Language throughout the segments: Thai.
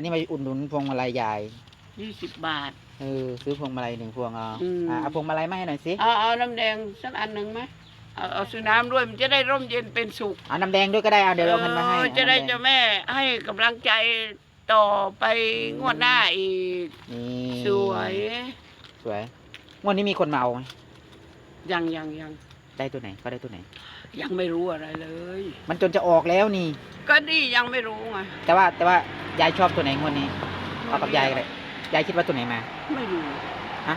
วันนี้มาอุดหนุนพวงมาลัยยายยี่สิบบาท เออซื้อพวงมาลัยหนึ่งพวงเอาอืม อะเอาพวงมาลัยมาให้หน่อยสิเอาเอาน้ำแดงสักอันหนึ่งไหมเอาเอาซื้อน้ำด้วยมันจะได้ร่มเย็นเป็นสุขเอาน้ำแดงด้วยก็ได้เอาเดี๋ยวเราเงินมาให้เออเอาจะได้น้ำแงเจ้าแม่ให้กำลังใจต่อไปงวดหน้าอีก นี่สวยสวยงวดนี้มีคนมาเอาไหมยังยังยังได้ตัวไหนเขาได้ตัวไหน ยังไม่รู้อะไรเลย มันจนจะออกแล้วนี่ ก็นี่ยังไม่รู้ไงแต่ว่าแต่ว่ายายชอบตัวไหนงวดนี้เอากับยายก็ได้ยายคิดว่าตัวไหนมา ไม่รู้ฮะ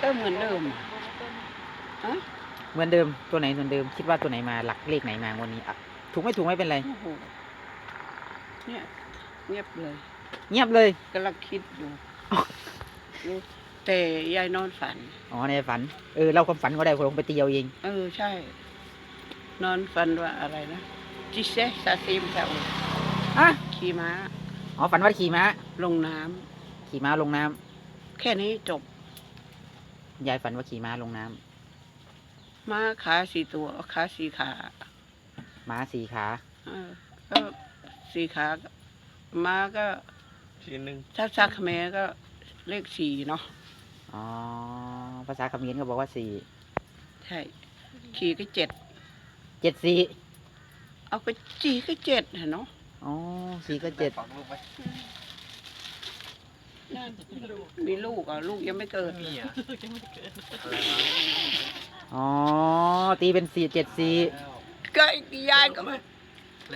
ก็เหมือนเดิมอะเหมือนเดิมตัวไหนเหมือนเดิมคิดว่าตัวไหนมาหลักเลขไหนมางวดนี้อะถูกไม่ถูกไม่เป็นไร โอ้โหเนี่ยเงียบเลยเงียบเลยกำลังคิดอยู่รู้แต่ยายนอนฝันอ๋อในฝันเออเราความฝันก็ได้ลงไปตีเอาเอง เออใช่ นอนฝันว่าอะไรนะจิเซซาซิมแถวอะขี่ม้า อ๋อฝันว่าขี่ม้า ลงน้ำขี่ม้าลงน้ำแค่นี้จบยายฝันว่าขี่ม้าลงน้ำม้าขาสี่ตัวขาสี่ขาม้าสี่ขา เออก็สี่ขาม้าก็ทีหนึ่งถ้าซักเขมรก็เลขสี่เนาะอ๋อ ภาษาเขมรก็บอกว่าสี่ใช่ขี่ก็เจ็ด เจ็ดสี่เอาก็จีก็เจ็ดเห็นเนาะอ๋อสี่ก็เจ็ดฝังลูกไหมมีลูกอะลูกยังไม่เกิดมีอะอ๋อ ตีเป็นสี่เจ็ดสี่ก็ยายก็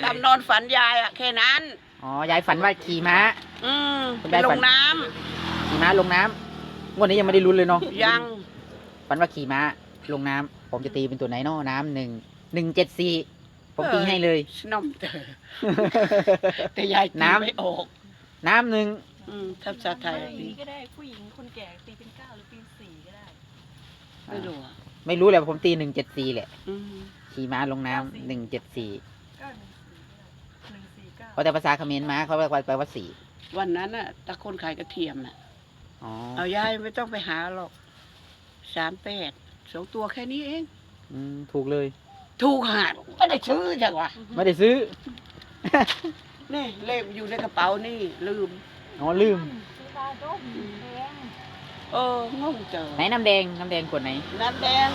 ตามนอนฝันยายอะแค่นั้น อ๋อยายฝันว่าขี่ม้า อืมคุณไปยายลฝันงน้ขี่ม้าลงน้ำงวดนี้ยังไม่ได้ลุ้นเลยเนาะำยัง ฝันว่าขี่ม้าลงน้ำผมจะตีเป็นตัวไหนเนาะน้ำหนึ่ง หนึ่งเจ็ดสี่ผมตีให้เลยสนมเตอแต่ยายตีน้ำ ไม่ออกน้ำหนึ่งอืมทับษาไทยอะไรอย่างตีนี้ก็ได้ผู้หญิงคนแก่ตีเป็นเก้าหรือเป็นสี่ก็ได้ไม่รู้อะไม่รู้แหละผมตีหนึ่งเจ็ดสี่แหละอืมขี่ม้าลงน้ำหนึ่งเจ็ดสี่ก็หนึ่งสี่ก็ได้หนึ่งสี่เก้าเพราะแต่ภาษาเขมรม้าเขาเรียกว่าแปลว่าสี่วันนั้นน่ะตะคนขายกระเทียมน่ะ อ๋อเอายายไม่ต้องไปหาหรอกสามแปดสองตัวแค่นี้เอง อืมถูกเลย ถูกหาดไม่ได้ซื้อจังวะไม่ได้ซื้อ นี่เลขอยู่ในกระเป๋านี่ ลืม อ๋อลืม เอองงเจอไหนน้ำแดงน้ำแดงขวดไหน น้ำแดง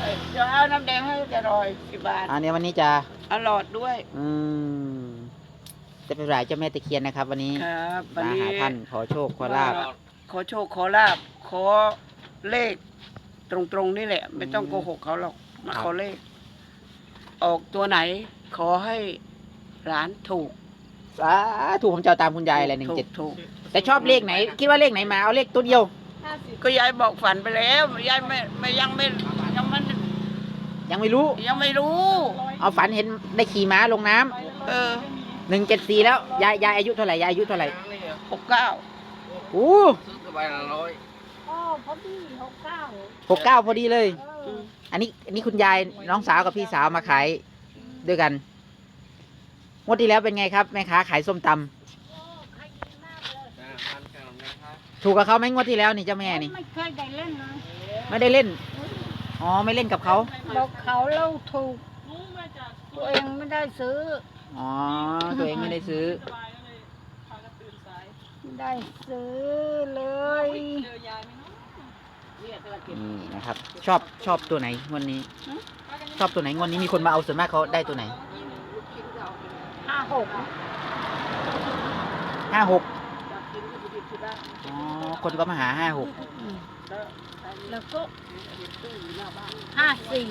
เอ้ยเดี๋ยวเอาน้ำแดงให้จะรอยสิบบาทอันนี้วันนี้จะเอาหลอดด้วย อืมจะเป็นรายเจ้าแม่ตะเคียนนะครับ วันนี้ครับวันมานี้ หาท่านขอโชคขอลาบ ขอโชคขอลาบขอเลข ตรงๆนี่แหละ ไม่ต้องโกหกเขาหรอกมาครับขอเลข ออกตัวไหน ขอให้ร้านถูกสาถูกผมจะเอาตามคุณยายอะไรหนึ่งถูเจ็ดกถูกแต่ชอบเลขไหน คิดว่าเลขไหนมาเอาเลขตัวเดียว ห้าสิบก็ยายบอกฝันไปแล้วยายไม่ไม่ยังไม่ยังไม่ยังไม่รู้ ยังไม่รู้เอาฝันเห็นได้ขี่ม้าลงน้ำเออหนึ่งเจ็ดสี่แล้วยายยายอายุเท่าไหร่ยายอายุเท่าไหร่หกเก้าโอ้ซื้อสบายละร้อยอ๋อพอดีหกเก้าหกเก้าพอดีเลยอืม อันนี้อันนี้คุณยายน้องสาวกับพี่สาวมาขายด้วยกันงวดที่แล้วเป็นไงครับแม่ค้าขายส้มตำนะพันแค่นั้นนะครับถูกกับเขาไหมงวดที่แล้วนี่เจ้าแม่นี่ไม่เคยได้เล่นเลยไม่ได้เล่นอ๋อไม่เล่นกับเขาบอกเขาเล่าถูกตัวเองไม่ได้ซื้ออ๋อตัวเองไม่ได้ซื้อไม่ได้ซื้อเลย นี่นะครับ ชอบชอบตัวไหนงวันนี้ ชอบตัวไหนงวันนี้มีคนมาเอาส่วนมากเขาได้ตัวไหนห้าหกห้าหกอ๋อคนก็มาหาห้าหกแล้วก็ห้าสี่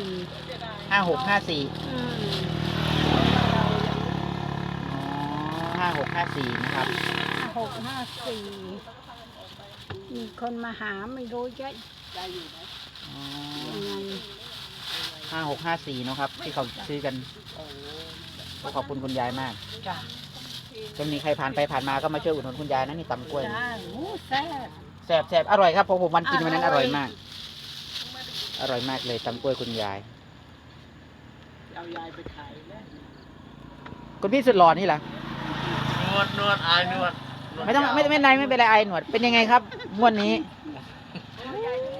ห้าหกห้าสี่อืมอ๋อห้าหกห้าสี่นะครับห้าหกห้าสี่มีคนมาหาไม่รู้จะ อ๋อยังไงห้าหกห้าสี่เนอะครับ ที่เขาซื้อกันขอบคุณคุณยายมากจ้ะจะมีใครผ่านไปผ่านมาก็มาช่วยอุดหนุนคุณยายนะนี่ตำกล้วยจ้าโอ้แซ่บ แซ่บแซ่บอร่อยครับผมผมวันกินวันนั้นออร่ร่ออย ยมาก อร่อยมากเลยตำกล้วยคุณยาย เอายายไปขายแล้วคุณพี่สุดหล่อนี่ล่ะนวดนวดอายนวดนวดไม่ต้องยาวไม่ไม่เป็นไรไม่เป็นไรไอหนวดเป็นยังไงครับงวดนี้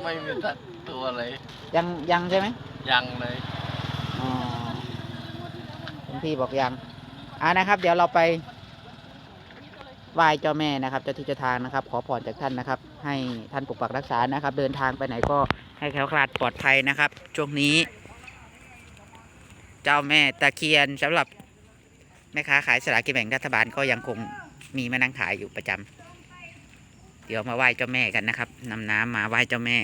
ไม่มีตัดตัวเลยยังยังใช่ไหมยังเลยอ๋อคุณพี่บอกยังอ่านะครับ เดี๋ยวเราไปไหว้เจ้าแม่นะครับเจ้าที่เจ้าทางนะครับ ขอพรจากท่านนะครับ ให้ท่านปกปักรักษานะครับ เดินทางไปไหนก็ให้แคล้วคลาดปลอดภัยนะครับ ช่วงนี้ เจ้าแม่ตะเคียนสำหรับแม่ค้าขายสลากกินแบ่งรัฐบาลก็ยังคงมีมานั่งขายอยู่ประจำ เดี๋ยวมาไหว้เจ้าแม่กันนะครับนำน้ำมาไหว้เจ้าแม่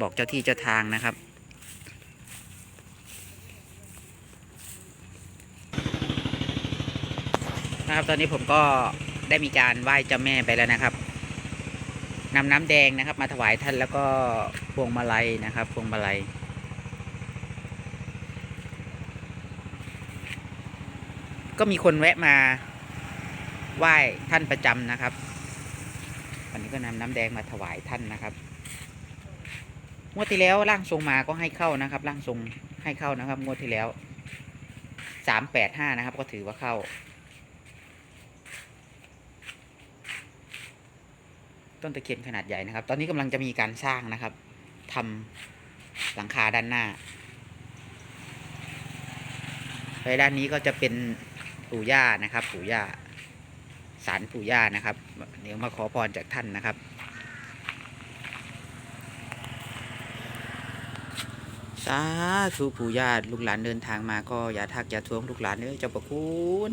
บอกเจ้าที่เจ้าทางนะครับ นะครับตอนนี้ผมก็ได้มีการไหว้เจ้าแม่ไปแล้วนะครับนำน้ำแดงนะครับ มาถวายท่านแล้วก็พวงมาลัยนะครับ พวงมาลัยก็มีคนแวะมาไหว้ท่านประจำนะครับ วันนี้ก็นำน้ำแดงมาถวายท่านนะครับงวดที่แล้วร่างทรงมาก็ให้เข้านะครับ ร่างทรงให้เข้านะครับงวดที่แล้วสามแปดห้านะครับ ก็ถือว่าเข้า ต้นตะเคียนขนาดใหญ่นะครับ ตอนนี้กำลังจะมีการสร้างนะครับทำหลังคาด้านหน้าไปด้านนี้ก็จะเป็นปู่ย่านะครับปู่ย่า ศาลปู่ย่านะครับ เดี๋ยวมาขอพรจากท่านนะครับ สาธุปู่ย่าลูกหลานเดินทางมาก็อย่าทักอย่าทวงลูกหลานเอ้ยเจ้าประคุณ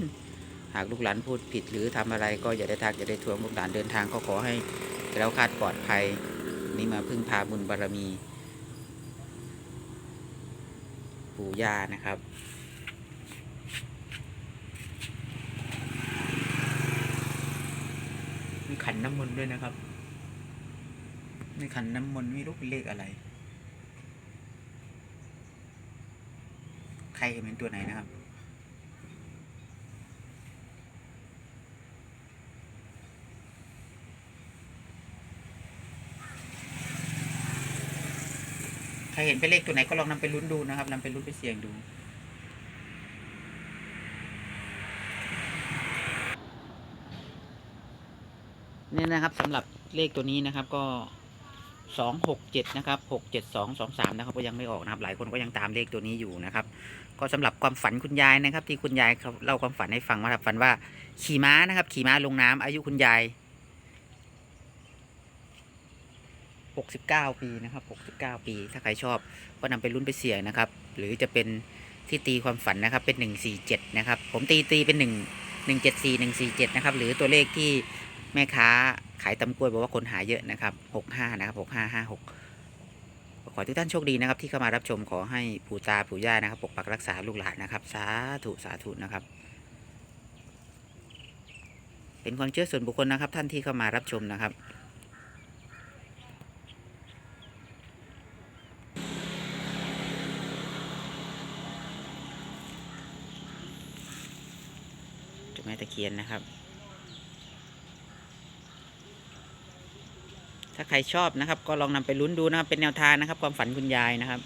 หากลูกหลานพูดผิดหรือทำอะไรก็อย่าได้ทักอย่าได้ทวงลูกหลานเดินทางก็ขอให้เราคลาดปลอดภัยนี่มาพึ่งพาบุญบารมี ปู่ย่านะครับ ขันน้ำมนต์ด้วยนะครับ ในขันน้ำมนต์ไม่รู้เป็นเลขอะไร ใครเห็นตัวไหนนะครับใครเห็นเป็นเลขตัวไหนก็ลองนำไปลุ้นดูนะครับนำไปลุ้นไปเสี่ยงดู นี่นะครับสำหรับเลขตัวนี้นะครับก็สองหกเจ็ดนะครับหกเจ็ดสองสองสามนะครับก็ยังไม่ออกนะครับ หลายคนก็ยังตามเลขตัวนี้อยู่นะครับ ก็สำหรับความฝันคุณยายนะครับ ที่คุณยายเขาเล่าความฝันให้ฟังว่าฝันว่าขี่ม้านะครับ ขี่ม้าลงน้ำอายุคุณยายหกสิบเก้าปีนะครับหกสิบเก้าปี ถ้าใครชอบก็นำไปลุ้นไปเสี่ยงนะครับ หรือจะเป็นที่ตีความฝันนะครับเป็นหนึ่งสี่เจ็ดนะครับ ผมตีตีเป็นหนึ่งหนึ่งเจ็ดสี่หนึ่งสี่เจ็ดนะครับ หรือตัวเลขที่ แม่ค้าขายตำกล้วยบอกว่าคนหาเยอะนะครับหกห้านะครับหกห้าห้าหกขอทุกท่านโชคดีนะครับ ที่เข้ามารับชมขอให้ปู่ตาปู่ย่านะครับ ปกปักรักษาลูกหลานนะครับ สาธุสาธุนะครับ เป็นความเชื่อส่วนบุคคลนะครับ ท่านที่เข้ามารับชมนะครับจ้าแม่ตะเคียนนะครับ ถ้าใครชอบนะครับ ก็ลองนำไปลุ้นดูนะครับเป็นแนวทางนะครับ ความฝันคุณยายนะครับ